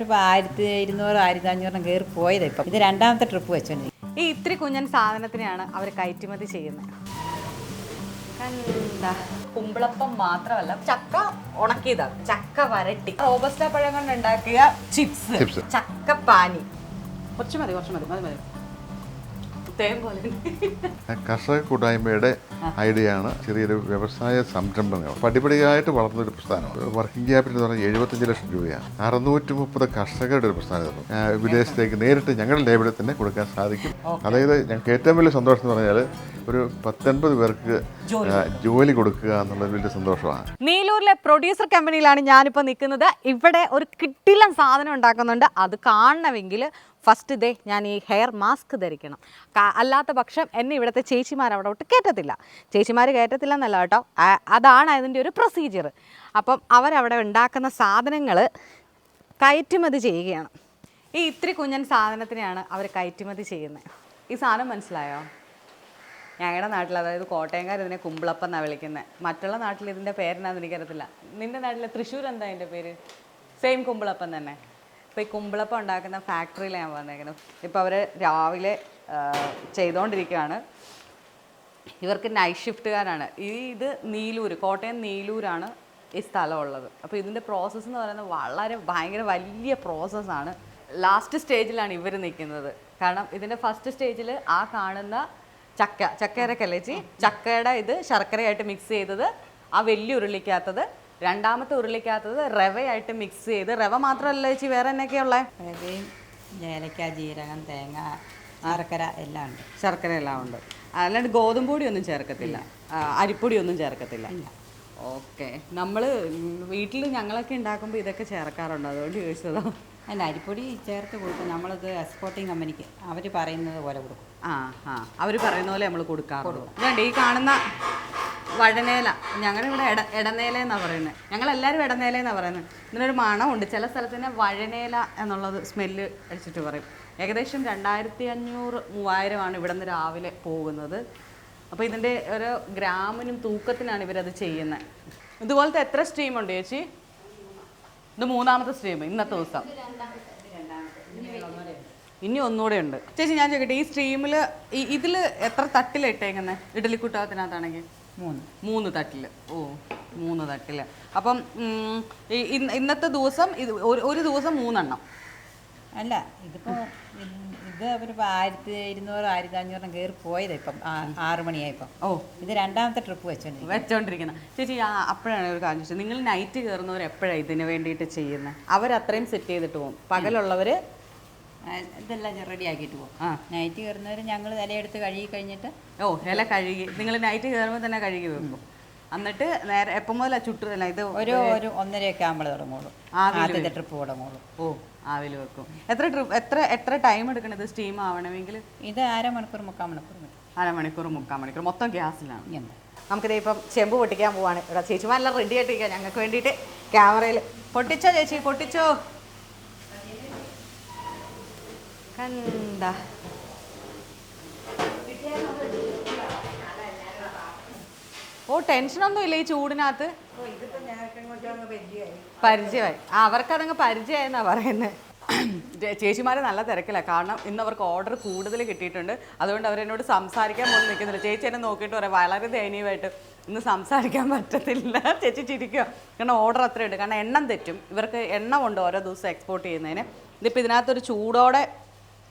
ഒരു ആയിരത്തി ഇരുന്നൂറ് ആയിരത്തി അഞ്ഞൂറിനും കയറി പോയത് ഇപ്പം. ഇത് രണ്ടാമത്തെ ട്രിപ്പ് വെച്ചോണ്ട് ഈ ഇത്തിരി കുഞ്ഞൻ സാധനത്തിനെയാണ് അവർ കയറ്റുമതി ചെയ്യുന്നത്. എന്താ കുമ്പളപ്പം മാത്രമല്ല ചക്ക ഉണക്കിയതാണ് ചക്ക വരട്ടി. റോബസ്റ്റ പഴം കൊണ്ട് ഉണ്ടാക്കിയ ചിപ്സ്. Chips. ചക്ക പാനി. കുറച്ച് മതി കുറച്ച് മതി മതി മതി. തേൻ പോലെ കർഷക കൂട്ടായ്മയുടെ ഐഡിയ ആണ് ചെറിയൊരു വ്യവസായ സംരംഭം പടിപടിയായിട്ട് വളർന്ന ഒരു പ്രസ്ഥാനമാണ്. വർക്കിംഗ് ക്യാപിറ്റൽ എന്ന് പറഞ്ഞാൽ എഴുപത്തഞ്ച് ലക്ഷം രൂപയാണ്. അറുന്നൂറ്റി മുപ്പത് കർഷകരുടെ ഒരു പ്രസ്ഥാനം വിദേശത്തേക്ക് നേരിട്ട് ഞങ്ങളുടെ ലേബിളിൽ തന്നെ കൊടുക്കാൻ സാധിക്കും. അതായത് ഞങ്ങൾക്ക് ഏറ്റവും വലിയ സന്തോഷം എന്ന് പറഞ്ഞാൽ ഒരു പത്തൊൻപത് പേർക്ക് ജോലി. കൊടുക്കുക എന്നുള്ളത് വലിയ സന്തോഷമാണ്. നീലൂരിലെ പ്രൊഡ്യൂസർ കമ്പനിയിലാണ് ഞാനിപ്പോൾ നിൽക്കുന്നത്. ഇവിടെ ഒരു കിട്ടിലം സാധനം ഉണ്ടാക്കുന്നുണ്ട്. അത് കാണണമെങ്കിൽ ഫസ്റ്റ് ഡേ ഞാൻ ഈ ഹെയർ മാസ്ക് ധരിക്കണം. അല്ലാത്ത പക്ഷം എന്നെ ഇവിടുത്തെ ചേച്ചിമാർ അവിടെ വിട്ട് കയറ്റത്തില്ല ചേച്ചിമാർ കയറ്റത്തില്ല എന്നല്ല കേട്ടോ അതാണ് അതിന്റെ ഒരു പ്രൊസീജിയർ അപ്പം അവരവിടെ ഉണ്ടാക്കുന്ന സാധനങ്ങൾ കയറ്റുമതി ചെയ്യുകയാണ്. ഈ ഇത്തിരി കുഞ്ഞൻ സാധനത്തിനെയാണ് അവർ കയറ്റുമതി ചെയ്യുന്നത് ഈ സാധനം മനസ്സിലായോ? ഞങ്ങളുടെ നാട്ടിൽ അതായത് കോട്ടയംകാർ ഇതിനെ കുമ്പിളപ്പം എന്നാണ് വിളിക്കുന്നത് മറ്റുള്ള നാട്ടിൽ ഇതിന്റെ പേരെന്നാന്ന് എനിക്കറിയത്തില്ല. നിന്റെ നാട്ടിലെ തൃശ്ശൂർ എന്താ അതിന്റെ പേര്? സെയിം കുമ്പിളപ്പം തന്നെ. ഇപ്പോൾ ഈ കുമ്പിളപ്പം ഉണ്ടാക്കുന്ന ഫാക്ടറിയിലാണ് ഞാൻ വന്നേക്കുന്നത് ഇപ്പോൾ അവർ രാവിലെ ചെയ്തുകൊണ്ടിരിക്കുകയാണ് ഇവർക്ക് നൈറ്റ് ഷിഫ്റ്റുകാരാണ് ഈ ഇത് നീലൂർ കോട്ടയം നീലൂരാണ് ഈ സ്ഥലമുള്ളത്. അപ്പോൾ ഇതിന്റെ പ്രോസസ്സ് എന്ന് പറയുന്നത് വളരെ ഭയങ്കര വലിയ പ്രോസസ്സാണ് ലാസ്റ്റ് സ്റ്റേജിലാണ് ഇവർ നിൽക്കുന്നത് കാരണം ഇതിന്റെ ഫസ്റ്റ് സ്റ്റേജിൽ ആ കാണുന്ന ചക്ക ചക്കയുടെ കലച്ചി ചക്കയുടെ ഇത് ശർക്കരയായിട്ട് മിക്സ് ചെയ്തത് ആ വലിയ ഉരുളിക്കകത്തത് രണ്ടാമത്തെ ഉരുളിക്കകത്തത് റവയായിട്ട് മിക്സ് ചെയ്ത്. റവ മാത്രമല്ല ചേച്ചി വേറെ എന്നൊക്കെയുള്ള റവയും ഏലക്ക ജീരകം തേങ്ങ ആറക്കര എല്ലാം ഉണ്ട്. ശർക്കര എല്ലാം ഉണ്ട്. അല്ലാണ്ട് ഗോതമ്പ് പൊടി ഒന്നും ചേർക്കത്തില്ല ആ, അരിപ്പൊടി ഒന്നും ചേർക്കത്തില്ല ഓക്കെ. നമ്മൾ വീട്ടിൽ ഞങ്ങളൊക്കെ ഉണ്ടാക്കുമ്പോൾ ഇതൊക്കെ ചേർക്കാറുണ്ട്. അതുകൊണ്ട് ചോദിച്ചതോ. അല്ല അരിപ്പൊടി ചേർത്ത് കൊടുക്കും. നമ്മളത് എക്സ്പോർട്ടിങ് കമ്പനിക്ക് അവർ പറയുന്നത് പോലെ കൊടുക്കും. ആ ആ. അവർ പറയുന്ന പോലെ നമ്മൾ കൊടുക്കാറുള്ളൂ. വേണ്ട ഈ കാണുന്ന വഴനേല. ഞങ്ങളുടെ ഇവിടെ ഇട ഇടനേല എന്നാണ് പറയുന്നത് ഞങ്ങളെല്ലാവരും ഇടനേല എന്നാണ് പറയുന്നത് ഇതിനൊരു മണമുണ്ട്. ചില സ്ഥലത്തിന് വഴനേല എന്നുള്ളത് സ്മെല്ല് അടിച്ചിട്ട് പറയും. ഏകദേശം രണ്ടായിരത്തി അഞ്ഞൂറ് മൂവായിരമാണ് ഇവിടെ നിന്ന് രാവിലെ പോകുന്നത്. അപ്പോൾ ഇതിന്റെ ഒരു ഗ്രാമിനും തൂക്കത്തിനാണ് ഇവരത് ചെയ്യുന്നത് ഇതുപോലത്തെ എത്ര സ്ട്രീമുണ്ട് ചേച്ചി? ഇത് മൂന്നാമത്തെ സ്ട്രീം ഇന്നത്തെ ദിവസം. ഇനി ഒന്നുകൂടെ ഉണ്ട്. ചേച്ചി ഞാൻ ചോദിക്കട്ടെ ഈ സ്ട്രീമിൽ ഇതിൽ എത്ര തട്ടിലിട്ടേക്കുന്നത് ഇഡലിക്കുട്ടകത്തിനകത്താണെങ്കിൽ മൂന്ന്. മൂന്ന് തട്ടിൽ ഓ മൂന്ന് തട്ടിൽ അപ്പം ഇന്നത്തെ ദിവസം ഇത് ഒരു ഒരു ദിവസം മൂന്നെണ്ണം. അല്ല ഇതിപ്പോൾ ഇത് ഒരു ആയിരത്തി ഇരുന്നൂറ് ആയിരത്തി അഞ്ഞൂറിനും കയറി പോയത് ഇപ്പം ആറ് മണിയായിപ്പം. ഓ. ഇത് രണ്ടാമത്തെ ട്രിപ്പ് വെച്ചോണ്ടിരിക്കും വെച്ചോണ്ടിരിക്കുന്ന. ചേച്ചി അപ്പോഴാണ് ഒരു കാര്യം ചോദിച്ചത്. നിങ്ങൾ നൈറ്റ് കയറുന്നവർ എപ്പോഴാണ് ഇതിന് വേണ്ടിയിട്ട് ചെയ്യുന്നത് അവരത്രയും സെറ്റ് ചെയ്തിട്ട് പോകും. പകലുള്ളവർ ഇതെല്ലാം റെഡി ആക്കിയിട്ട് പോകും ആ നൈറ്റ് കയറുന്നവർ ഞങ്ങൾ ഇലയെടുത്ത് കഴുകി കഴിഞ്ഞിട്ട് ഓ ഇല കഴുകി. നിങ്ങൾ നൈറ്റ് കയറുമ്പോൾ തന്നെ കഴുകി വെക്കും. എന്നിട്ട് നേരെ എപ്പം മുതലാണ് ചുട്ടു ഇത് ഒരു ഒരു ഒന്നരയൊക്കെ ആകുമ്പോൾ തുടങ്ങുള്ളൂ. ആദ്യത്തെ ട്രിപ്പ് തുടങ്ങുള്ളൂ. ഓ ആവിൽ വെക്കും. എത്ര ട്രിപ്പ് എത്ര എത്ര ടൈം എടുക്കണം ഇത് സ്റ്റീം ആവണമെങ്കിൽ ഇത് അരമണിക്കൂർ മുക്കാൽ മണിക്കൂർ അരമണിക്കൂർ മുക്കാൽ മണിക്കൂർ. മൊത്തം ഗ്യാസിലാണ്. നമുക്കിത് ഇപ്പം ചെമ്പ് പൊട്ടിക്കാൻ പോവാണ്. ഇവിടെ ചേച്ചിമാരെല്ലാം റെഡി ആയിട്ടിരിക്കുക ഞങ്ങൾക്ക് വേണ്ടിയിട്ട് ക്യാമറയിൽ പൊട്ടിച്ചോ ചേച്ചി പൊട്ടിച്ചോ? കണ്ട. ഓ ടെൻഷനൊന്നും ഇല്ല ഈ ചൂടിനകത്ത്. പരിചയമായി. അവർക്കതങ്ങ് പരിചയമായെന്നാ പറയുന്നത് ചേച്ചിമാരെ നല്ല തിരക്കിലാണ് കാരണം ഇന്ന് അവർക്ക് ഓർഡർ കൂടുതൽ കിട്ടിയിട്ടുണ്ട്. അതുകൊണ്ട് അവരെന്നോട് സംസാരിക്കാൻ പോലും നിൽക്കുന്നില്ല. ചേച്ചി എന്നെ നോക്കിയിട്ട് പറയാം വളരെ ദയനീയമായിട്ട് ഇന്ന് സംസാരിക്കാൻ പറ്റത്തില്ല. ചേച്ചി ചിരിക്കുക കാരണം ഓർഡർ അത്രയുണ്ട്. കാരണം എണ്ണം തെറ്റും. ഇവർക്ക് എണ്ണമുണ്ട് ഓരോ ദിവസം എക്സ്പോർട്ട് ചെയ്യുന്നതിന്. ഇതിപ്പോൾ ഇതിനകത്തൊരു ചൂടോടെ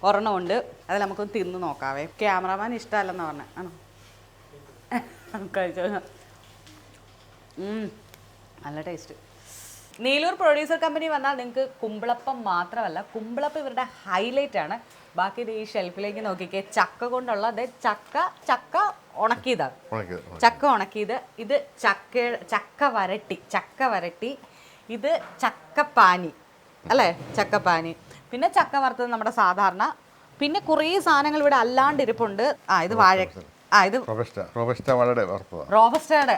ഒരെണ്ണമുണ്ട് അത് നമുക്കൊന്ന് തിന്ന് നോക്കാവേ. ക്യാമറമാൻ ഇഷ്ടമല്ലെന്ന് പറഞ്ഞ. ആണോ? കഴിച്ചോ? നല്ല ടേസ്റ്റ് നീലൂർ പ്രൊഡ്യൂസർ കമ്പനി വന്നാൽ നിങ്ങൾക്ക് കുമ്പിളപ്പം മാത്രമല്ല കുമ്പിളപ്പം ഇവരുടെ ഹൈലൈറ്റ് ആണ്. ബാക്കി ഇത് ഈ ഷെൽഫിലേക്ക് നോക്കിക്കേ. ചക്ക കൊണ്ടുള്ള അതായത് ചക്ക ചക്ക ഉണക്കിയതാണ് ഉണക്കിയത്. ചക്ക ഉണക്കിയത്. ഇത് ചക്ക ചക്ക വരട്ടി ചക്ക വരട്ടി. ഇത് ചക്കപ്പാനി. അല്ലേ? ചക്കപ്പാനി. പിന്നെ ചക്ക വറുത്തത് നമ്മുടെ സാധാരണ. പിന്നെ കുറേ സാധനങ്ങൾ ഇവിടെ അല്ലാണ്ട് ഇരിപ്പുണ്ട് ആ ഇത് വാഴ ആ ഇത് റോബസ്റ്റയുടെ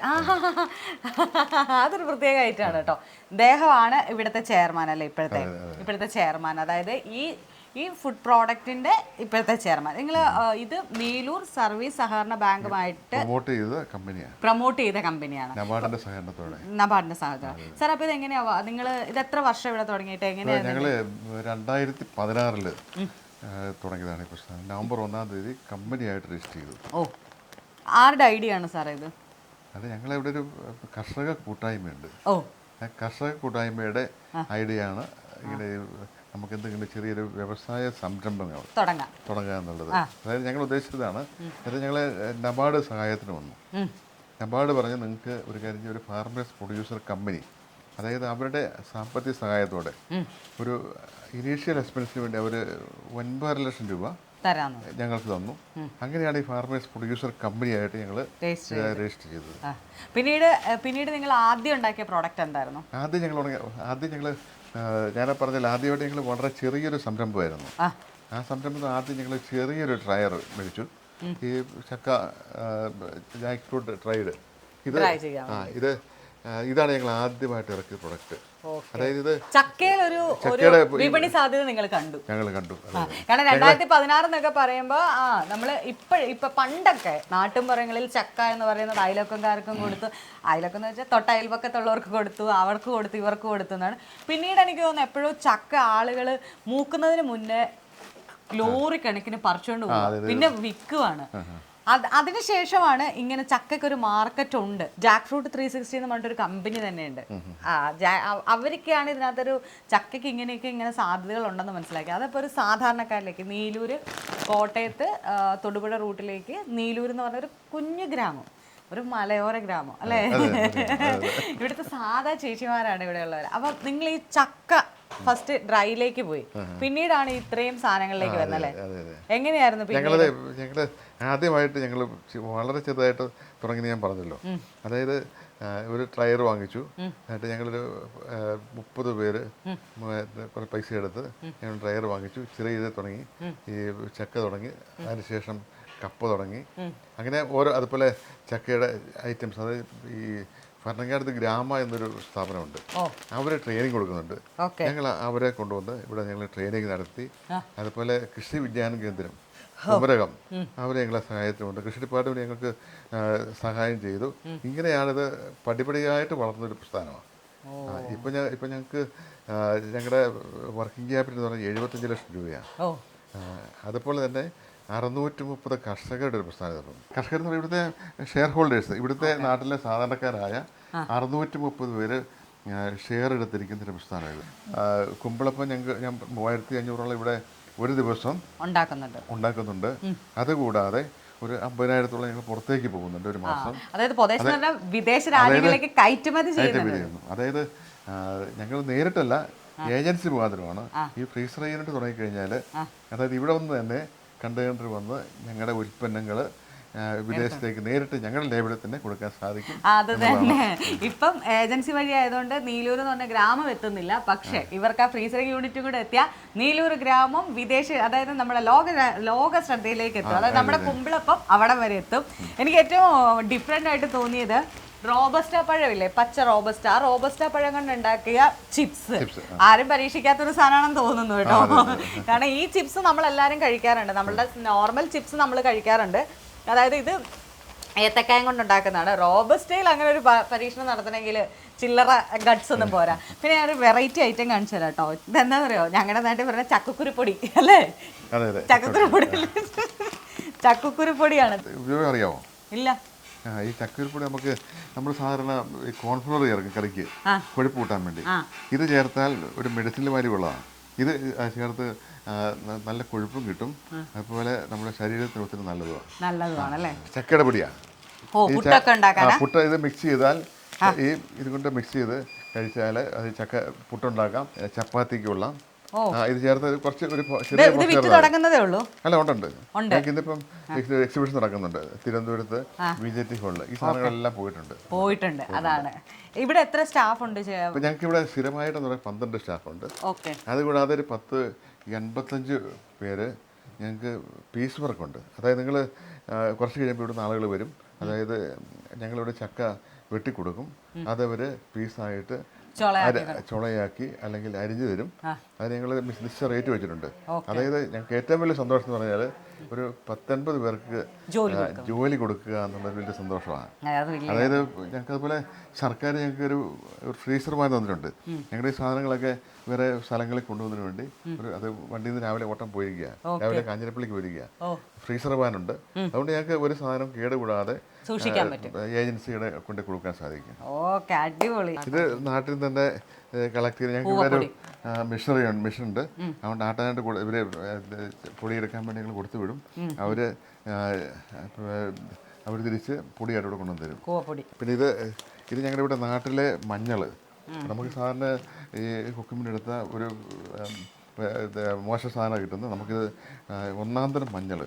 അതൊരു പ്രത്യേക ഐറ്റമാണ് കേട്ടോ. ദേഹമാണ് ഇവിടുത്തെ ചെയർമാൻ അല്ലേ ഇപ്പോഴത്തെ? ഇപ്പോഴത്തെ ചെയർമാൻ. അതായത് ഈ ഈ ഫുഡ് പ്രോഡക്റ്റിന്റെ ഇപ്പോഴത്തെ ചെയർമാൻ നിങ്ങൾ ഇത് മേലൂർ സർവീസ് സഹകരണ ബാങ്കുമായിട്ട് പ്രൊമോട്ട് ചെയ്ത കമ്പനിയാണ് പ്രൊമോട്ട് ചെയ്ത കമ്പനിയാണ് നബാർഡിന്റെ സഹകരണത്തോടെ. നബാർഡിന്റെ സഹകരണം. സാർ അപ്പോൾ ഇത് എങ്ങനെയാ നിങ്ങൾ ഇത് എത്ര വർഷം ഇവിടെ തുടങ്ങിയിട്ട്? എങ്ങനെയാണ് ഞങ്ങൾ രണ്ടായിരത്തി പതിനാറിൽ തുടങ്ങിയതാണ് ഈ പ്രശ്നം. നവംബർ ഒന്നാം തീയതി കമ്പനിയായിട്ട് രജിസ്റ്റർ ചെയ്തു. ഓ ആരുടെ ഐഡിയ ആണ് സാർ ഇത്? അത് ഞങ്ങളിവിടെ ഒരു കർഷക കൂട്ടായ്മയുണ്ട്. ഓ. കർഷക കൂട്ടായ്മയുടെ ഐഡിയ ആണ് ഇങ്ങനെ നമുക്ക് എന്തെങ്കിലും ചെറിയൊരു വ്യവസായ സംരംഭങ്ങൾ തുടങ്ങാം. തുടങ്ങുക എന്നുള്ളത്. അതായത് ഞങ്ങൾ ഉദ്ദേശിച്ചതാണ് അതായത് ഞങ്ങൾ നബാർഡ് സഹായത്തിന് വന്നു. നബാർഡ് പറഞ്ഞ് നിങ്ങൾക്ക് ഒരു കാര്യം ഒരു ഫാർമേഴ്സ് പ്രൊഡ്യൂസർ കമ്പനി അതായത് അവരുടെ സാമ്പത്തിക സഹായത്തോടെ ഒരു ഇനീഷ്യൽ എക്സ്പെൻസിന് വേണ്ടി അവർ ഒൻപതര ലക്ഷം രൂപ ഞങ്ങൾക്ക് തന്നു. അങ്ങനെയാണ് ഈ ഫാർമേഴ്സ് പ്രൊഡ്യൂസർ കമ്പനിയായിട്ട് ഞങ്ങൾ രജിസ്റ്റർ ചെയ്തത്. പിന്നീട് പിന്നീട് നിങ്ങൾ ആദ്യം ഉണ്ടാക്കിയ പ്രോഡക്റ്റ് എന്തായിരുന്നു? ആദ്യം ഞങ്ങൾ ആദ്യം ഞങ്ങൾ ഞാൻ പറഞ്ഞാൽ ആദ്യമായിട്ട് ഞങ്ങൾ വളരെ ചെറിയൊരു സംരംഭമായിരുന്നു. ആ. സംരംഭത്തിൽ ആദ്യം ഞങ്ങൾ ചെറിയൊരു ട്രയർ മേടിച്ചു. ഈ ചക്ക ജാക്ക് ഫ്രൂട്ട് ട്രൈഡ് ഇത് ആ ഇത് ഇതാണ് ഞങ്ങൾ ആദ്യമായിട്ട് ഇറക്കിയ പ്രൊഡക്റ്റ്. അതായത് ഇത് ചക്കയിൽ ഒരു വിപണി സാധ്യത നിങ്ങൾ കണ്ടു. ഞങ്ങൾ കണ്ടു. കാരണം രണ്ടായിരത്തി പതിനാറ് എന്നൊക്കെ പറയുമ്പോൾ ആ നമ്മൾ ഇപ്പോഴ ഇപ്പൊ പണ്ടൊക്കെ നാട്ടിൻപുറങ്ങളിൽ ചക്ക എന്ന് പറയുന്നത് അയലൊക്കംകാർക്കും കൊടുത്തു. അയലൊക്കം എന്ന് വെച്ചാൽ തൊട്ട അയൽപക്കത്തുള്ളവർക്ക് കൊടുത്തു അവർക്ക് കൊടുത്തു ഇവർക്ക് കൊടുത്തു എന്നാണ്. പിന്നീട് എനിക്ക് തോന്നുന്നു എപ്പോഴും ചക്ക ആളുകൾ മൂക്കുന്നതിന് മുന്നേ ലോറി കണക്കിന് പറിച്ചുകൊണ്ട് പോകും പിന്നെ വിൽക്കുവാണ് അത് അതിനുശേഷമാണ് ഇങ്ങനെ ചക്കയ്ക്ക് ഒരു മാർക്കറ്റ് ഉണ്ട് ജാക്ക് ഫ്രൂട്ട് ത്രീ സിക്സ്റ്റി എന്ന് പറഞ്ഞിട്ടൊരു കമ്പനി തന്നെയുണ്ട് ആ ജാ- അവ- അവർക്കാണ് ഇതിനകത്തൊരു ചക്കയ്ക്ക് ഇങ്ങനെയൊക്കെ ഇങ്ങനെ സാധ്യതകൾ ഉണ്ടെന്ന് മനസ്സിലാക്കി. അതപ്പോൾ ഒരു സാധാരണക്കാരിലേക്ക് നീലൂര് കോട്ടയത്ത് തൊടുപുഴ റൂട്ടിലേക്ക് നീലൂർ എന്ന് പറഞ്ഞ ഒരു കുഞ്ഞു ഗ്രാമം. ഒരു മലയോര ഗ്രാമം അല്ലേ? ഇവിടുത്തെ സാധാ ചേച്ചിമാരാണ് ഇവിടെയുള്ളവർ അപ്പൊ നിങ്ങൾ ഈ ചക്ക ഫസ്റ്റ് ഡ്രൈയിലേക്ക് പോയി. പിന്നീടാണ് ഇത്രയും സാധനങ്ങളിലേക്ക് വന്നല്ലേ എങ്ങനെയായിരുന്നു ഞങ്ങളത് ഞങ്ങൾ ആദ്യമായിട്ട് ഞങ്ങൾ വളരെ ചെറുതായിട്ട് തുടങ്ങി ഞാൻ പറഞ്ഞല്ലോ. അതായത് ഒരു ട്രയർ വാങ്ങിച്ചു. എന്നിട്ട് ഞങ്ങളൊരു മുപ്പത് പേര് കുറെ കുറേ പൈസ എടുത്ത് ഞങ്ങൾ ട്രയർ വാങ്ങിച്ചു. ചെറിയ ഇത് തുടങ്ങി. ഈ ചക്ക തുടങ്ങി. അതിനുശേഷം കപ്പ തുടങ്ങി. അങ്ങനെ ഓരോ അതുപോലെ ചക്കയുടെ ഐറ്റംസ്. അതായത് ഈ ഭരണങ്ങാനത്ത് ഗ്രാമ എന്നൊരു സ്ഥാപനമുണ്ട്. അവരെ ട്രെയിനിങ് കൊടുക്കുന്നുണ്ട്. ഞങ്ങൾ അവരെ കൊണ്ടുവന്ന് ഇവിടെ ഞങ്ങൾ ട്രെയിനിങ് നടത്തി. അതുപോലെ കൃഷി വിജ്ഞാന കേന്ദ്രം കുമരകം അവരെ ഞങ്ങളെ സഹായത്തിനുണ്ട് കൃഷി ഡിപ്പാർട്ട്മെന്റ് ഞങ്ങൾക്ക് സഹായം ചെയ്തു. ഇങ്ങനെയാണിത് പടിപടിയായിട്ട് വളർന്നൊരു പ്രസ്ഥാനമാണ്. ഇപ്പൊ ഞാൻ ഇപ്പൊ ഞങ്ങൾക്ക് ഞങ്ങളുടെ വർക്കിംഗ് ക്യാപിറ്റൽ എന്ന് പറഞ്ഞാൽ എഴുപത്തഞ്ച് ലക്ഷം രൂപയാണ്. അതുപോലെ തന്നെ അറുന്നൂറ്റി മുപ്പത് കർഷകരുടെ ഒരു പ്രസ്ഥാനം കർഷകർ എന്ന് ഇവിടുത്തെ ഷെയർ ഹോൾഡേഴ്സ് ഇവിടുത്തെ നാട്ടിലെ സാധാരണക്കാരായ അറുന്നൂറ്റി മുപ്പത് പേര് ഷെയർ എടുത്തിരിക്കുന്ന ഒരു പ്രസ്ഥാനം ഇത് കുമ്പളപ്പം ഞങ്ങൾക്ക് ഞാൻ മൂവായിരത്തി അഞ്ഞൂറോളം ഇവിടെ ഒരു ദിവസം ഉണ്ടാക്കുന്നുണ്ട്. ഉണ്ടാക്കുന്നുണ്ട്. അതുകൂടാതെ ഒരു അമ്പതിനായിരത്തോളം ഞങ്ങൾ പുറത്തേക്ക് പോകുന്നുണ്ട് ഒരു മാസം. അതായത് വിദേശ രാജ്യങ്ങളിലേക്ക് കയറ്റുമതി ചെയ്യുന്നത്. ചെയ്യുന്നു. അതായത് ഞങ്ങൾ നേരിട്ടല്ല ഏജൻസി മുഖാന്തരമാണ് ഈ ഫ്രീസർ യൂണിറ്റ് തുടങ്ങിക്കഴിഞ്ഞാൽ അതായത് ഇവിടെ വന്ന് തന്നെ കണ്ടെയ്നർ വന്ന് ഞങ്ങളുടെ ഉൽപ്പന്നങ്ങൾ വിദേശത്തേക്ക് നേരിട്ട് ഞങ്ങളുടെ ലേബിളിൽ തന്നെ കൊടുക്കാൻ സാധിക്കും അത് തന്നെ. ഇപ്പം ഏജൻസി വഴി ആയതുകൊണ്ട് നീലൂർ എന്ന് പറഞ്ഞ ഗ്രാമം എത്തുന്നില്ല. പക്ഷേ ഇവർക്ക് ആ ഫ്രീസറിംഗ് യൂണിറ്റ് കൂടെ എത്തിയ നീലൂർ ഗ്രാമം വിദേശ അതായത് നമ്മുടെ ലോക ലോക ശ്രദ്ധയിലേക്ക് എത്തും. അതായത് നമ്മുടെ കുമ്പിളപ്പം അവിടെ വരെ എത്തും. എനിക്ക് ഏറ്റവും ഡിഫറെന്റ് ആയിട്ട് തോന്നിയത് റോബസ്റ്റ പഴമില്ലേ? പച്ച റോബസ്റ്റ. ആ റോബസ്റ്റ പഴം കൊണ്ട് ഉണ്ടാക്കിയ ചിപ്സ് ആരും പരീക്ഷിക്കാത്തൊരു സാധനമാണെന്ന് തോന്നുന്നു കേട്ടോ. കാരണം ഈ ചിപ്സ് നമ്മൾ എല്ലാവരും കഴിക്കാറുണ്ട്. നമ്മളുടെ നോർമൽ ചിപ്സ് നമ്മൾ കഴിക്കാറുണ്ട്. അതായത് ഇത് ഏത്തക്കായം കൊണ്ട് ഉണ്ടാക്കുന്നതാണ് റോബസ്റ്റയിൽ അങ്ങനെ ഒരു പരീക്ഷണം നടത്തണമെങ്കിൽ ചില്ലറ ഗഡ്സ് ഒന്നും പോരാ. പിന്നെ ഞാൻ ഒരു വെറൈറ്റി ഐറ്റം കാണിച്ചു തരാം കേട്ടോ. ഇതെന്താ പറയുക ഞങ്ങളുടെ നാട്ടിൽ പറഞ്ഞ ചക്കക്കുരുപ്പൊടി അല്ലേ? ചക്കക്കുരുപ്പൊടി. ചക്കക്കുരുപ്പൊടിയാണ്. അറിയാമോ ഇല്ല. ഈ ചക്കരപ്പൊടി നമുക്ക് നമ്മൾ സാധാരണ ഈ കോൺഫ്ലവർ ചേർക്കും കറിക്ക്. കൊഴുപ്പ് കൂട്ടാൻ വേണ്ടി. ഇത് ചേർത്താൽ ഒരു മെഡിസിൻ മാതിരി വെള്ളമാണ് ഇത് ചേർത്ത് നല്ല കൊഴുപ്പും കിട്ടും. അതുപോലെ നമ്മുടെ ശരീരത്തിന് ഒത്തിരി നല്ലതുമാണ് ചക്കയുടെ പൊടിയാണ് പുട്ട ഇത് മിക്സ് ചെയ്താൽ ഈ ഇത് കൊണ്ട് മിക്സ് ചെയ്ത് കഴിച്ചാൽ അത് ചക്ക പുട്ടുണ്ടാക്കാം ചപ്പാത്തിക്കുള്ള ചപ്പാത്തിക്ക് കൊള്ളാം ഇത് ചേർത്ത് കുറച്ച് ഒരു വിറ്റ് തുടങ്ങുന്നതേ ഉള്ളൂ? അല്ല ഉണ്ടുണ്ട് ഞങ്ങൾക്ക് ഇന്നിപ്പം എക്സിബിഷൻ നടക്കുന്നുണ്ട്. തിരുവനന്തപുരത്ത് ബി ജെ ടി ഹാളിൽ ഈ സാധനങ്ങളെല്ലാം പോയിട്ടുണ്ട്. പോയിട്ടുണ്ട്. അതാണ്. ഇവിടെ എത്ര സ്റ്റാഫ് ഉണ്ട് ഞങ്ങൾക്ക് ഇവിടെ സ്ഥിരമായിട്ട് എന്ന് പറയാൻ പന്ത്രണ്ട് സ്റ്റാഫുണ്ട് ഓക്കെ. അതുകൂടാതെ ഒരു പത്ത് എൺപത്തഞ്ച് പേര് ഞങ്ങൾക്ക് പീസ് വർക്കുണ്ട് അതായത് നിങ്ങൾ കുറച്ച് കഴിയുമ്പോൾ ഇവിടുന്ന് ആളുകൾ വരും. അതായത് ഞങ്ങളിവിടെ ചക്ക വെട്ടിക്കൊടുക്കും. അതവർ പീസായിട്ട് ചുളയാക്കി അല്ലെങ്കിൽ അരിഞ്ഞു തരും. അത് ഞങ്ങൾ നിശ്ചിത റേറ്റ് വെച്ചിട്ടുണ്ട്. അതായത് ഞങ്ങൾക്ക് ഏറ്റവും വലിയ സന്തോഷം എന്ന് പറഞ്ഞാൽ ഒരു പത്തൊൻപത് പേർക്ക് ജോലി കൊടുക്കുക എന്നുള്ളത് വലിയ സന്തോഷമാണ്. അതായത് ഞങ്ങൾക്ക് അതുപോലെ സർക്കാർ ഞങ്ങൾക്ക് ഒരു ഒരു ഫ്രീസർ വാങ്ങി തന്നിട്ടുണ്ട് ഞങ്ങളുടെ ഈ സാധനങ്ങളൊക്കെ വേറെ സ്ഥലങ്ങളിൽ കൊണ്ടുപോകുന്നതിന് വേണ്ടി ഒരു അത് വണ്ടിയിൽ നിന്ന് രാവിലെ ഓട്ടം പോയിരിക്കുക രാവിലെ കാഞ്ഞിരപ്പള്ളിക്ക് പോയിരിക്കുക. ഫ്രീസർ വാനുണ്ട് അതുകൊണ്ട് ഞങ്ങൾക്ക് ഒരു സാധനം കേടുകൂടാതെ സൂക്ഷിക്കാൻ പറ്റും. ഏജൻസിയുടെ കൊണ്ട് കൊടുക്കാൻ സാധിക്കും. ഓക്കെ അടിപൊളി. ഇത് നാട്ടിൽ തന്നെ കളക്ട് ചെയ്ത് ഞങ്ങൾക്ക് ഒരു മിഷനറി മിഷൻ ഉണ്ട് അതുകൊണ്ട് നാട്ടുകാരുടെ കൂടെ ഇവർ പൊടിയെടുക്കാൻ വേണ്ടി ഞങ്ങൾ കൊടുത്തു വിടും. അവർ അവർ തിരിച്ച് പൊടിയായിട്ട് ഇവിടെ കൊണ്ടുവന്ന് തരും പിന്നെ ഇത് ഇത് ഞങ്ങളുടെ ഇവിടെ നാട്ടിലെ മഞ്ഞൾ നമുക്ക് സാധാരണ ഈ കുക്കുമ്പിനെടുത്ത ഒരു മോശ സാധനം കിട്ടുന്നത്. നമുക്കിത് ഒന്നാം തരം മഞ്ഞൾ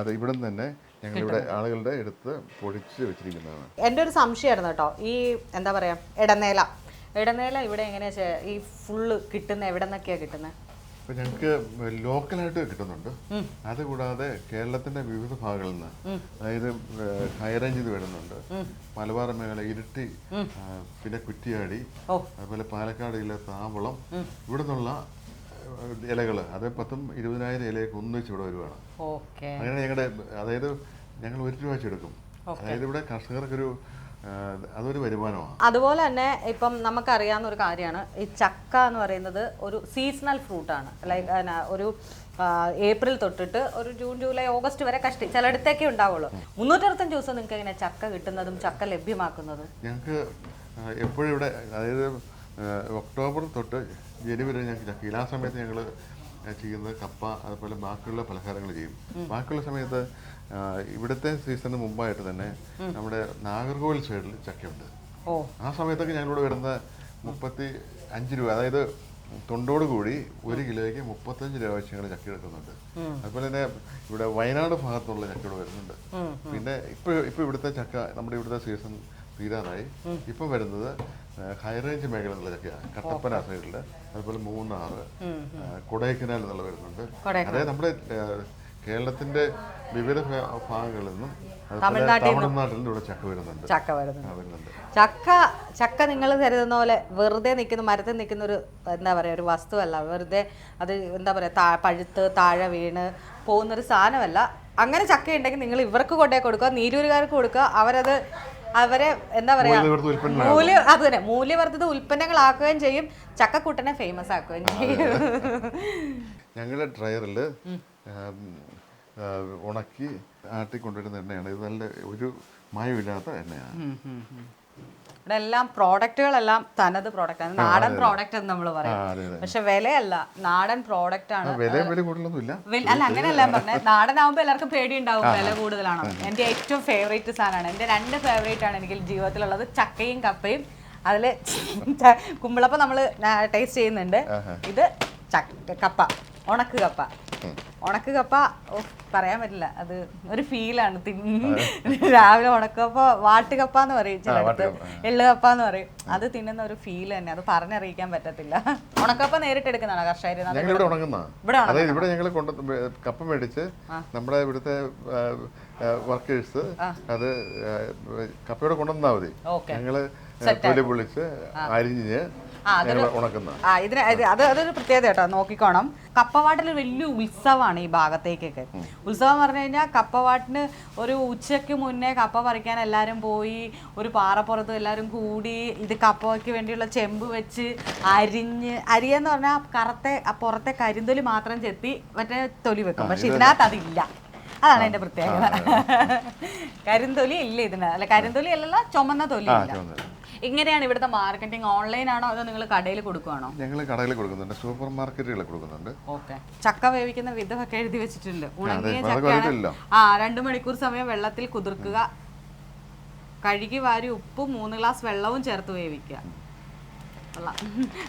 അത് ഇവിടെ നിന്ന് തന്നെ ഞങ്ങളിവിടെ ആളുകളുടെ എടുത്ത് പൊടിച്ച് വെച്ചിരിക്കുന്നതാണ്. എന്റെ ഒരു സംശയമായിരുന്നു കേട്ടോ. ഈ എന്താ പറയാ ഇടനേല. ഇടനേല ഇവിടെ എങ്ങനെയാ ഈ ഫുള്ള് കിട്ടുന്ന എവിടെ നിന്നൊക്കെയാ കിട്ടുന്നത്? ഇപ്പം ഞങ്ങൾക്ക് ലോക്കലായിട്ട് കിട്ടുന്നുണ്ട്. അതുകൂടാതെ കേരളത്തിന്റെ വിവിധ ഭാഗങ്ങളിൽ നിന്ന് അതായത് ഹൈറേഞ്ചിൽ വരുന്നുണ്ട്. മലബാർ മേഖല ഇരിട്ടി പിന്നെ കുറ്റിയാടി അതുപോലെ പാലക്കാട് ജില്ല താവളം ഇവിടെ നിന്നുള്ള ഇലകൾ അത് പത്തും ഇരുപതിനായിരം ഇലയൊക്കെ ഒന്നിച്ച് ഇവിടെ വരുവാണ്. അങ്ങനെ ഞങ്ങളുടെ അതായത് ഞങ്ങൾ ഒരു രൂപ വെച്ച് എടുക്കും അതായത് ഇവിടെ കർഷകർക്കൊരു അതൊരു വരുമാനമാണ്. അതുപോലെ തന്നെ ഇപ്പം നമുക്കറിയാവുന്ന ഒരു കാര്യമാണ്. ഈ ചക്ക എന്ന് പറയുന്നത് ഒരു സീസണൽ ഫ്രൂട്ടാണ് ലൈക്ക് ഒരു ഏപ്രിൽ തൊട്ടിട്ട് ഒരു ജൂൺ ജൂലൈ ഓഗസ്റ്റ് വരെ കഷ്ടി ചിലയിടത്തേക്കേ ഉണ്ടാവുള്ളൂ. മുന്നൂറ്ററുപത്തഞ്ച് ദിവസം നിങ്ങൾക്ക് എങ്ങനെ ചക്ക കിട്ടുന്നതും ചക്ക ലഭ്യമാക്കുന്നതും? ഞങ്ങൾക്ക് എപ്പോഴും ഇവിടെ അതായത് ഒക്ടോബർ തൊട്ട് ജനുവരി ഞാൻ ഞങ്ങൾക്ക് ചക്കയില്ല ആ സമയത്ത് ഞങ്ങൾ ചെയ്യുന്നത് കപ്പ അതുപോലെ ബാക്കിയുള്ള പലഹാരങ്ങൾ ചെയ്യും. ബാക്കിയുള്ള സമയത്ത് ഇവിടുത്തെ സീസണിന് മുമ്പായിട്ട് തന്നെ നമ്മുടെ നാഗർകോവിൽ സൈഡിൽ ചക്കയുണ്ട്. ആ സമയത്തൊക്കെ ഞങ്ങളിവിടെ വരുന്ന മുപ്പത്തി അഞ്ച് രൂപ അതായത് തൊണ്ടോട് കൂടി ഒരു കിലോയ്ക്ക് മുപ്പത്തഞ്ച് രൂപ വെച്ച് ഞങ്ങൾ ചക്ക എടുക്കുന്നുണ്ട്. അതുപോലെ തന്നെ ഇവിടെ വയനാട് ഭാഗത്തുള്ള ചക്ക ഇവിടെ വരുന്നുണ്ട്. പിന്നെ ഇപ്പൊ ഇപ്പൊ ഇവിടുത്തെ ചക്ക നമ്മുടെ ഇവിടുത്തെ സീസൺ തീരാറായി. ഇപ്പം വരുന്നത് ഹൈ റേഞ്ച് മേഖലയിലുള്ള ചക്കയാണ് കട്ടപ്പന സൈഡിൽ അതുപോലെ മൂന്നാറ് ആ, കൊടൈക്കനാൽ എന്നുള്ള വരുന്നുണ്ട്. അതായത് നമ്മുടെ കേരളത്തിന്റെ വിവിധ ഭാഗങ്ങളിൽ നിന്നും തമിഴ്നാട്ടിൽ നിന്നും ഇവിടെ ചക്ക വരുന്നുണ്ട്. ചക്ക വരുന്നുണ്ട്. ചക്ക ചക്ക നിങ്ങൾ കരുതുന്ന പോലെ വെറുതെ നിൽക്കുന്ന മരത്തിൽ നിൽക്കുന്ന ഒരു എന്താ പറയുക ഒരു വസ്തുവല്ല. വെറുതെ അത് എന്താ പറയുക താ പഴുത്ത് താഴെ വീണ് പോകുന്നൊരു സാധനമല്ല. അങ്ങനെ ചക്ക ഉണ്ടെങ്കിൽ നിങ്ങൾ ഇവർക്ക് കൊണ്ടേ കൊടുക്കുക നീരൂരുകാർക്ക് കൊടുക്കുക. അവരത് അവരെ എന്താ പറയാ. മൂല്യ അത് തന്നെ മൂല്യവർദ്ധിത ഉൽപ്പന്നങ്ങളാക്കുകയും ചെയ്യും ചക്കക്കൂട്ടനെ ഫേമസ് ആക്കുകയും ചെയ്യും. ഞങ്ങളുടെ ഡ്രയറിൽ ഉണക്കി ആട്ടി കൊണ്ടുവരുന്ന എണ്ണയാണ്. ഇത് നല്ല ഒരു മായമില്ലാത്ത എണ്ണയാണ്. ഇവിടെ എല്ലാം പ്രോഡക്റ്റുകളെല്ലാം തനത് പ്രോഡക്റ്റ് ആണ്. നാടൻ പ്രോഡക്റ്റ് എന്ന് നമ്മൾ പറയാം. പക്ഷെ വിലയല്ല. നാടൻ പ്രോഡക്റ്റ് ആണ്. അല്ല അങ്ങനെയല്ല പറഞ്ഞത് നാടൻ നാടനാവുമ്പോൾ എല്ലാവർക്കും പേടി ഉണ്ടാവും വില കൂടുതലാണ്. എന്റെ ഏറ്റവും ഫേവറേറ്റ് സാധനമാണ്. എന്റെ രണ്ട് ഫേവറേറ്റ് ആണ് എനിക്ക് ജീവിതത്തിലുള്ളത്. ചക്കയും കപ്പയും. അതിൽ കുമ്പിളപ്പം നമ്മൾ ടേസ്റ്റ് ചെയ്യുന്നുണ്ട്. ഇത് കപ്പ. ഉണക്ക് കപ്പ ഉണക്ക് കപ്പ ഓ പറയാൻ പറ്റില്ല. അത് ഒരു ഫീലാണ്. രാവിലെ ഉണക്കപ്പ വാട്ടുകപ്പ എന്ന് പറയും ചിലടത്ത് എള്ളു കപ്പ എന്ന് പറയും. അത് തിന്നുന്ന ഒരു ഫീൽ തന്നെ. അത് പറഞ്ഞറിയിക്കാൻ പറ്റത്തില്ല. ഉണക്കപ്പ നേരിട്ട് എടുക്കുന്നതാണ് കർഷകർ ഞങ്ങൾ ഇവിടെ ഉണങ്ങുന്ന ഇവിടെ ഞങ്ങൾ കൊണ്ട് കപ്പ മേടിച്ച് നമ്മുടെ ഇവിടുത്തെ വർക്കേഴ്സ് അത് കപ്പയോടെ കൊണ്ടുവന്നാൽ മതി. ഞങ്ങൾ തൊലി പൊളിച്ച് അരിഞ്ഞ് ഞങ്ങൾ ആ ഇതിന് ഇത് അത് അതൊരു പ്രത്യേകത കേട്ടോ നോക്കിക്കോണം. കപ്പവാട്ടിൽ വലിയ ഉത്സവമാണ് ഈ ഭാഗത്തേക്കൊക്കെ. ഉത്സവം പറഞ്ഞു കഴിഞ്ഞാൽ കപ്പവാട്ടിന് ഒരു ഉച്ചയ്ക്ക് മുന്നേ കപ്പ പറിക്കാൻ എല്ലാവരും പോയി ഒരു പാറപ്പുറത്ത് എല്ലാവരും കൂടി ഇത് കപ്പയ്ക്ക് വേണ്ടിയുള്ള ചെമ്പ് വെച്ച് അരിഞ്ഞ് അരിയെന്ന് പറഞ്ഞാൽ കറുത്തെ പുറത്തെ കരിന്തൊലി മാത്രം ചെത്തി മറ്റേ തൊലി വെക്കും. പക്ഷെ ഇതിനകത്ത് അതില്ല. അതാണ് എന്റെ പ്രത്യേകത. കരിന്തൊലി ഇല്ല ഇതിന് അല്ല കരിന്തൊലി അല്ലല്ല ചുമന്ന തൊലി ഇല്ല. ഇങ്ങനെയാണ് ഇവിടുത്തെ മാർക്കറ്റിംഗ് ഓൺലൈൻ ആണോ അതോ നിങ്ങൾ കടയിൽ കൊടുക്കുവാണോ? ഞങ്ങൾ കടയിൽ കൊടുക്കുന്നുണ്ട്. സൂപ്പർ മാർക്കറ്റുകളിൽ കൊടുക്കുന്നുണ്ട്. ഓക്കെ. ചക്ക വേവിക്കുന്ന വിധമൊക്കെ എഴുതി വെച്ചിട്ടുണ്ട്. ഉണങ്ങിയ ചക്ക ചക്കയാണ്. ആ രണ്ട് മണിക്കൂർ സമയം വെള്ളത്തിൽ കുതിർക്കുക. കഴുകി വാരി ഉപ്പും മൂന്ന് ഗ്ലാസ് വെള്ളവും ചേർത്ത് വേവിക്കുക.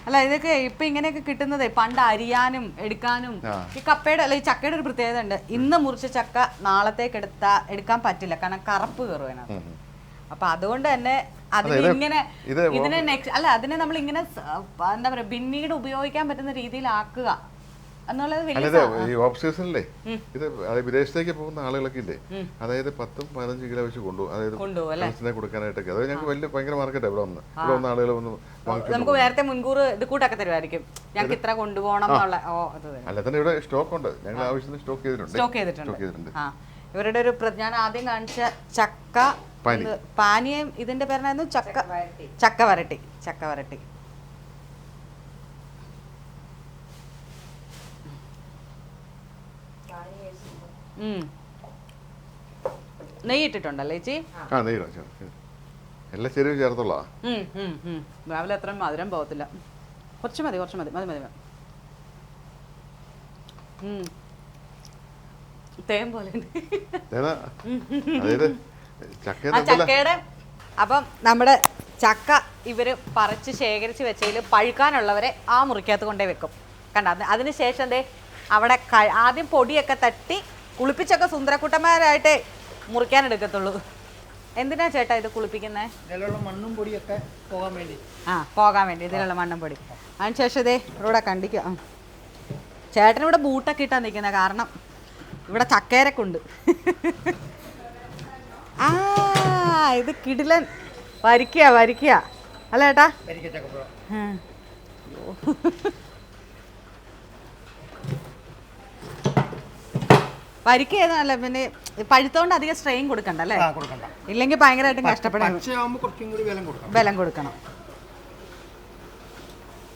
അല്ല ഇതൊക്കെ ഇപ്പൊ ഇങ്ങനെയൊക്കെ കിട്ടുന്നതേ പണ്ട് അരിയാനും എടുക്കാനും ഈ കപ്പയുടെ അല്ല ഈ ചക്കയുടെ ഒരു പ്രത്യേകത ഉണ്ട്. ഇന്ന് മുറിച്ച ചക്ക നാളത്തേക്ക് എടുത്താ എടുക്കാൻ പറ്റില്ല. കാരണം കറുപ്പ് കയറും അതിനകത്ത്. അപ്പൊ അതുകൊണ്ട് തന്നെ അതിനെ ഇങ്ങനെ ഇതിനെ നെക്സ്റ്റ് അല്ല അതിനെ നമ്മൾ ഇങ്ങനെ എന്താ പറയാ പിന്നീട് ഉപയോഗിക്കാൻ പറ്റുന്ന രീതിയിലാക്കുക അല്ലാതെ ഈ ഓഫ് സീസണിലെ ഇത് വിദേശത്തേക്ക് പോകുന്ന ആളുകളൊക്കെ ഇല്ലേ? അതായത് പത്തും പതിനഞ്ച് കിലോ വെച്ച് കൊണ്ടുപോകും അതായത് ഫ്രണ്ട്സിനെ കൊടുക്കാനായിട്ടൊക്കെ. അത് ഞങ്ങൾക്ക് വലിയ ഭയങ്കര മാർക്കറ്റ് ഇവിടെ വന്ന്. ഇവിടെ വന്ന ആളുകൾ വന്ന് നമുക്ക് നേരത്തെ മുൻകൂർ ഇത് കൂട്ടൊക്കെ തരുമായിരിക്കും. ഞങ്ങൾക്ക് ഇത്ര കൊണ്ടുപോകണം അല്ല തന്നെ ഇവിടെ സ്റ്റോക്ക് ഉണ്ട്. ഞങ്ങൾ ആവശ്യത്തിന് സ്റ്റോക്ക് ചെയ്തിട്ടുണ്ട്. സ്റ്റോക്ക് ചെയ്തിട്ടുണ്ട്. ഇവരുടെ ഒരു ഞാൻ ആദ്യം കാണിച്ച ചക്ക പാനീയം ഇതിന്റെ പേരായിരുന്നു ചക്ക ചക്ക വരട്ടി. ചക്ക വരട്ടി. ഉം. നെയ്യ് ഇട്ടിട്ടുണ്ടല്ലേ ചേച്ചി? എല്ലാം ചെരുവ് ചേർത്തുള്ള ഉം, ഉം, ഉം. രാവിലെ അത്ര മധുരം പോകത്തില്ല. കുറച്ച് മതി കുറച്ച് മതി മതി മതി മതി. തേൻ പോലെ. ചക്ക ആ ചക്കയുടെ അപ്പം നമ്മുടെ ചക്ക ഇവർ പറിച്ച് ശേഖരിച്ച് വെച്ചതിൽ പഴുക്കാനുള്ളവരെ ആ മുറിക്കകത്ത് കൊണ്ടേ വെക്കും. കണ്ട? അത് അതിന് ശേഷം എന്തേ? അവിടെ ക- ആദ്യം പൊടിയൊക്കെ തട്ടി കുളിപ്പിച്ചൊക്കെ സുന്ദരക്കുട്ടന്മാരായിട്ടേ മുറിക്കാൻ എടുക്കത്തുള്ളൂ. എന്തിനാ ചേട്ടാ ഇത് കുളിപ്പിക്കുന്നത് ഇതിലുള്ള മണ്ണും പൊടിയൊക്കെ പോകാൻ വേണ്ടി. ആ പോകാൻ വേണ്ടി. ഇതിലുള്ള മണ്ണും പൊടി. അതിന് ശേഷം ഇതേ ഇവിടെ കണ്ടിക്കുക ചേട്ടനിവിടെ ചേട്ടൻ ഇവിടെ ബൂട്ടൊക്കെ ഇട്ടാ നിൽക്കുന്നത് കാരണം ഇവിടെ ചക്കേരക്കുണ്ട്. ആ ഇത് കിടിലൻ. വരിക്കുക വരിക്കുക അല്ല ഏട്ടാ? വരിക്കച്ചക്കപ്പുഴ ആ. വരിക്ക ഏതാണല്ലേ പിന്നെ പഴുത്തോണ്ട് അധികം സ്ട്രെയിൻ കൊടുക്കണ്ട അല്ലേ? ഇല്ലെങ്കിൽ ഭയങ്കരമായിട്ടും കഷ്ടപ്പെടാം ബലം കൊടുക്കണം.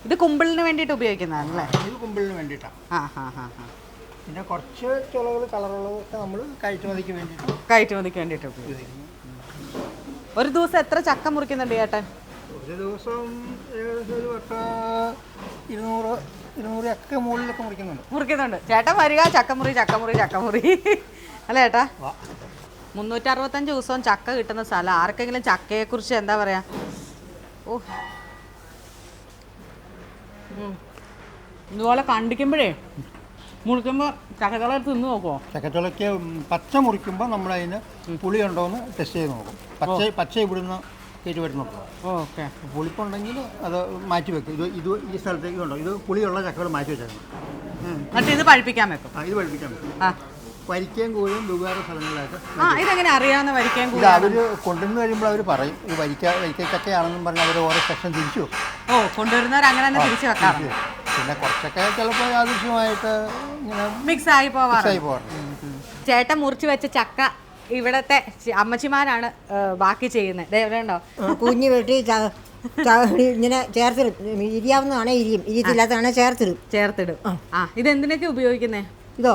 ഇത് കുമ്പിളിന് വേണ്ടിയിട്ട് ഉപയോഗിക്കുന്നതാണല്ലേ? ഇത് കുമ്പിളിന് വേണ്ടിയിട്ടാണ് ആ ഹാ ഹാ ഹാ. പിന്നെ കുറച്ച് ചുളകൾ കളറുള്ളതൊക്കെ നമ്മൾ കയറ്റുമതിക്ക് വേണ്ടിയിട്ട് കയറ്റുമതിക്ക് വേണ്ടിയിട്ട് ഉപയോഗിക്കുന്നു ഒരു ദിവസം എത്ര ചക്ക മുറിക്കുന്നുണ്ട് ചേട്ടൻ ഒരു ദിവസം ഏകദേശം ഒരു വട്ട ഇരുന്നൂറ് ഇരുന്നൂറ് ചക്ക മുകളിലൊക്കെ മുറിക്കുന്നുണ്ട്. മുറിക്കുന്നുണ്ട്. ചേട്ടൻ വരിക ചക്കമുറി ചക്കമുറി ചക്കമുറി അല്ല ചേട്ടാ. മുന്നൂറ്ററുപത്തഞ്ച് ദിവസവും ചക്ക കിട്ടുന്ന സ്ഥലം. ആർക്കെങ്കിലും ചക്കയെക്കുറിച്ച് എന്താ പറയാ? ഓ. ഇതുപോലെ കണ്ടിക്കുമ്പോഴേ മുറിക്കുമ്പോൾ ചക്കച്ചുള എടുത്ത് തിന്ന് നോക്കുമോ ചക്കച്ചുളയ്ക്ക് പച്ച മുറിക്കുമ്പോൾ നമ്മളതിന് പുളി ഉണ്ടോ എന്ന് ടെസ്റ്റ് ചെയ്ത് നോക്കും. പച്ച പച്ച ഇവിടുന്ന് കയറ്റി വരുന്നുണ്ടോ ഓക്കെ. പുളിപ്പുണ്ടെങ്കിൽ അത് മാറ്റി വെക്കും. ഇത് ഇത് ഈ സ്ഥലത്തേക്ക് ഉണ്ടോ ഇത് പുളിയുള്ള ചക്കകൾ മാറ്റി വെച്ചേക്കണം. എന്നിട്ട് ഇത് പഴിപ്പിക്കാൻ വെക്കും. ആ ഇത് പഴിപ്പിക്കാൻ വെക്കും. ആ. വരിക്കയും കൂഴും ദുബാര സ്ഥലങ്ങളിലായിട്ട് ആ ഇതെങ്ങനെ അറിയാവുന്ന വരിക്കാൻ ഇത് കൂടി അവർ കൊണ്ടുവന്ന് കഴിയുമ്പോൾ അവർ പറയും. ഇത് വരിക്ക വരിക്കച്ചക്കയാണെന്നും പറഞ്ഞ് അവർ ഓരോ സെക്ഷൻ തിരിച്ചു ഓ കൊണ്ടുവരുന്നവർ അങ്ങനെ തന്നെ തിരിച്ചു വെക്കാറുണ്ട്. പിന്നെ കുറച്ചൊക്കെ ചിലപ്പോൾ ആവശ്യമായിട്ട് ഇങ്ങനെ മിക്സ് ആയി പോവാറുണ്ട്. മിക്സായി പോകാറുണ്ട് ചേട്ടൻ മുറിച്ച് വെച്ച ചക്ക ഇവിടത്തെ ചി- അമ്മച്ചിമാരാണ് ബാക്കി ചെയ്യുന്നത്. ദേ ഇവിടെ ഉണ്ടോ കുഞ്ഞ് വെട്ടി ച- ച- ഇങ്ങനെ ചേർത്തിടും. ഇരിയാവുന്നതാണേ ഇരിയും. ഇരിയത്തില്ലാത്തതാണേ ചേർത്തിടും. ചേർത്തിടും. ആ. ഇത് എന്തിനൊക്കെ ഉപയോഗിക്കുന്നേ? ഇതോ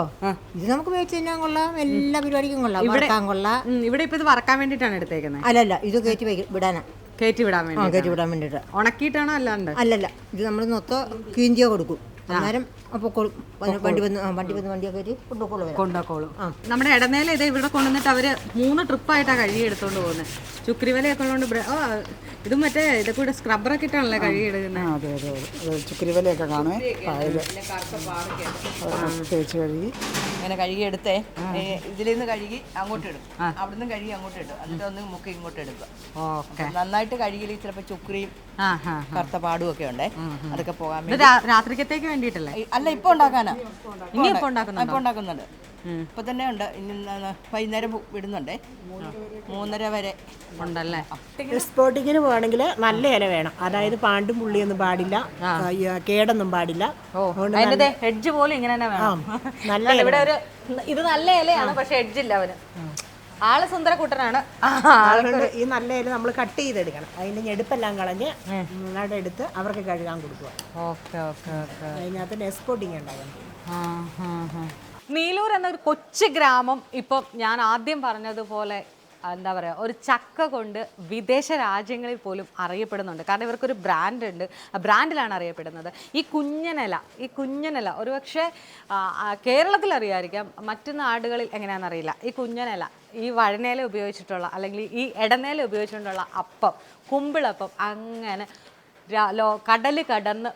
ഇത് നമുക്ക് മേടിച്ച് തിന്നാൻ കൊള്ളാം. എല്ലാ പരിപാടിക്കും കൊള്ളാം. ഇവിടെ- വറക്കാൻ കൊള്ളാം. ഉം, ഇവിടെ ഇപ്പൊ ഇത് വറക്കാൻ വേണ്ടിട്ടാണ് എടുത്തേക്കുന്നത് അല്ലല്ല ഇത് കയറ്റി വയ്ക്കും വിടാനാ. കയറ്റി വിടാൻ വേണ്ടി കയറ്റി വിടാൻ വേണ്ടിയിട്ട്. ഉണക്കിയിട്ടാണോ അല്ലാണ്ട്? അല്ലല്ല ഇത് നമ്മൾ നൊത്തോ കീഞ്ചിയോ കൊടുക്കും. അന്നേരം അപ്പോൾ വണ്ടി വന്ന് ആ, വണ്ടി വന്ന് വണ്ടിയൊക്കെ കയറ്റി വരാം. നമ്മുടെ ഇടനേല ഇത് ഇവിടെ കൊണ്ടുവന്നിട്ട് അവർ മൂന്ന് ട്രിപ്പായിട്ടാണ് കഴുകി എടുത്തോണ്ട് പോകുന്നത് ചുക്രിവലയൊക്കെ ഉള്ളതുകൊണ്ട് ബ്ര- ആ ഇത് മറ്റേ ഇതൊക്കെ കൂടെ സ്ക്രബറൊക്കെ ഇട്ടാണല്ലേ കഴുകി എടുക്കുന്നത് അതെ അതെ അതെ. ചുക്കരിവലയൊക്കെ കാണുമേ പായൽ തേച്ച് കഴുകി. ഇങ്ങനെ കഴുകി എടുത്തേ ഇതിൽ നിന്ന് കഴുകി അങ്ങോട്ട് ഇടും. അവിടുന്ന് കഴുകി അങ്ങോട്ട് ഇടും. എന്നിട്ട് ഒന്ന് മുക്കി ഇങ്ങോട്ട് എടുക്കുക. ഓക്കെ. നന്നായിട്ട് കഴുകിയിൽ ചിലപ്പോൾ ചുക്രിയും ആ കറുത്ത പാടും ഒക്കെ ഉണ്ടേ. അതൊക്കെ പോകാൻ ഇത് വേണ്ടി. രാ- രാത്രിക്കത്തേക്ക് വേണ്ടിയിട്ടല്ലേ? ഈ- അല്ല ഇപ്പൊ ഉണ്ടാക്കാനാ. ഇനി ഇപ്പൊ ഉണ്ടാക്കുന്നുണ്ടോ? ഇപ്പൊ ഉണ്ടാക്കുന്നുണ്ട്. ഇപ്പൊ തന്നെ ഉണ്ട്. ഇനി വൈകുന്നേരം വിടുന്നുണ്ടേ. മൂന്നര വരെ. ഉണ്ടല്ലേ? സ്പോട്ടിങ്ങിന് പോകണമെങ്കിൽ നല്ല ഇല വേണം. അതായത് പാണ്ടും പുള്ളിയൊന്നും പാടില്ല. കേടൊന്നും പാടില്ല. ഹെഡ്ജ് പോലും ഇങ്ങനെ തന്നെ വേണം. നല്ല കണ്ടോ, ഇവിടെ ഒരു ഇത് നല്ല ഇലയാണ് പക്ഷെ ഹെഡ്ജില്ല അവന്. ആൾ സുന്ദര കൂട്ടനാണ് അതുകൊണ്ട് ഈ നല്ല ഇല നമ്മൾ കട്ട് ചെയ്തെടുക്കണം. അതിന്റെ ഞെടുപ്പെല്ലാം കളഞ്ഞ് നന്നായിട്ട് എടുത്ത് അവർക്ക് കഴുകാൻ കൊടുക്കുക. Okay okay okay. അതിനകത്ത് എക്സ്പോർട്ടിങ് ഉണ്ടാകും നീലൂർ എന്നൊരു കൊച്ചു ഗ്രാമം ഇപ്പം ഞാൻ ആദ്യം പറഞ്ഞതുപോലെ എന്താ പറയുക ഒരു ചക്ക കൊണ്ട് വിദേശ രാജ്യങ്ങളിൽ പോലും അറിയപ്പെടുന്നുണ്ട്. കാരണം ഇവർക്കൊരു ബ്രാൻഡ് ഉണ്ട്. ബ്രാൻഡിലാണ് അറിയപ്പെടുന്നത്. ഈ കുഞ്ഞനല ഈ കുഞ്ഞനല ഒരുപക്ഷെ കേരളത്തിൽ അറിയാമായിരിക്കാം മറ്റു നാടുകളിൽ എങ്ങനെയാണെന്നറിയില്ല ഈ കുഞ്ഞനല ഈ വഴനേല ഉപയോഗിച്ചിട്ടുള്ള അല്ലെങ്കിൽ ഈ ഇടനേല ഉപയോഗിച്ചിട്ടുള്ള അപ്പം കുമ്പിളപ്പം അങ്ങനെ ലോ കടൽ കടന്ന്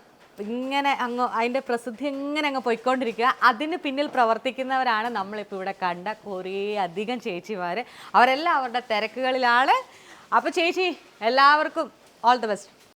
ഇങ്ങനെ അങ്ങ് അതിന്റെ പ്രസിദ്ധി ഇങ്ങനെ അങ്ങ് പോയിക്കൊണ്ടിരിക്കുക. അതിന് പിന്നിൽ പ്രവർത്തിക്കുന്നവരാണ് നമ്മളിപ്പോൾ ഇവിടെ കണ്ട കുറേ അധികം ചേച്ചിമാർ അവരെല്ലാം അവരുടെ തിരക്കുകളിലാണ്. അപ്പോൾ ചേച്ചി എല്ലാവർക്കും ഓൾ ദി ബെസ്റ്റ്